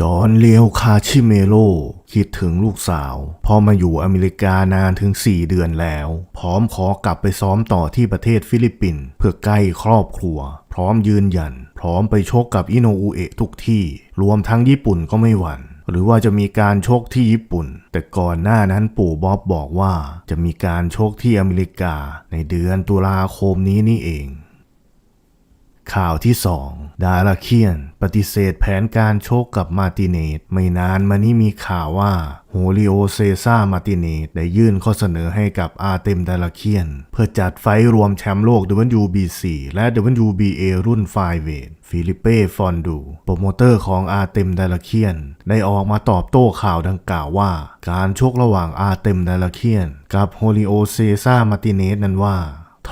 จอห์นเลียวคาชิเมโลคิดถึงลูกสาว พอมาอยู่อเมริกานานถึง 4 เดือนแล้ว พร้อมขอกลับไปซ้อมต่อที่ประเทศฟิลิปปินส์เพื่อใกล้ครอบครัว พร้อมยืนยัน พร้อมไปชกกับอิโนอุเอะทุกที่ รวมทั้งญี่ปุ่นก็ไม่หวั่นหรือว่าจะมีการชกที่ญี่ปุ่น แต่ก่อนหน้านั้นปู่บ๊อบบอกว่า จะมีการชกที่อเมริกาในเดือนตุลาคมนี้นี่เอง ข่าวที่2 ดาราเคียน ปฏิเสธแผนการโชคกับมาติเนสไม่นานมานี้มีข่าวว่าโฮลิโอเซซ่ามาติเนสได้ยื่นข้อเสนอให้กับอาเต็มดาราเคียน เพื่อจัดไฟรวมแชมป์โลก WBC และ WBA รุ่นไฟเวทฟิลิเป้ฟอนดู โปรโมเตอร์ของอาเต็มดาราเคียน ได้ออกมาตอบโต้ข่าวดังกล่าวว่า การโชกระหว่างอาเต็มดาราเคียน กับโฮลิโอเซซ่ามาติเนสนั้นว่า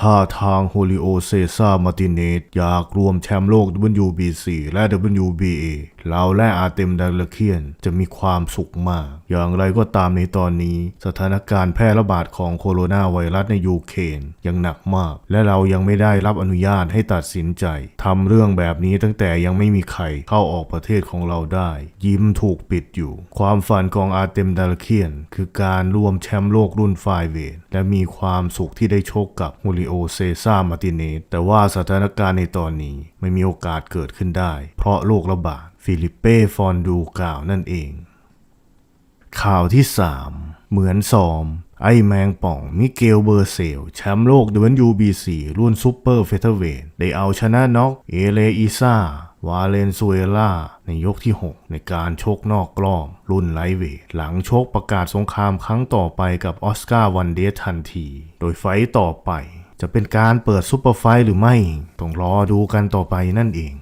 ถ้าทางโฮลิโอเซซามาร์ติเนสอยากรวมแชมป์โลก WBC และ WBA เราและอาเต็มดัลเคียนจะมีความสุขมาก อย่างไรก็ตามในตอนนี้ สถานการณ์แพร่ระบาดของโคโรนาไวรัสในยูเครนยังหนักมาก และเรายังไม่ได้รับอนุญาตให้ตัดสินใจทำเรื่องแบบนี้ตั้งแต่ยังไม่มีใครเข้าออกประเทศของเราได้ ยิ้มถูกปิดอยู่ ความฝันของอาเต็มดัลเคียน คือการรวมแชมป์โลกรุ่นไฟเวทและมีความสุขที่ได้โชกกับฮูลิโอโอเซซามาร์ติเนสแต่ว่าสถานการณ์ในตอนนี้ไม่มีโอกาสเกิดขึ้นได้ เพราะโรคระบาดฟิลิปเป้ฟอนดูกล่าวนั่นเอง ข่าวที่ 3 เหมือนซอม ไอแมงป่อง มิเกลเบอร์เซล แชมป์โลก WBC รุ่นซูเปอร์เฟเธอร์เวทได้เอาชนะน็อกเอเลอิซาวาเลนซุเอล่าในยกที่ 6 ในการชกนอกกล้อม รุ่นไลเวทหลังชกประกาศสงครามครั้งต่อไปกับออสการ์วันเดสทันที โดยไฟต์ต่อไป จะเป็นการเปิดซุปเปอร์ไฟต์หรือไม่ ต้องรอดูกันต่อไปนั่นเอง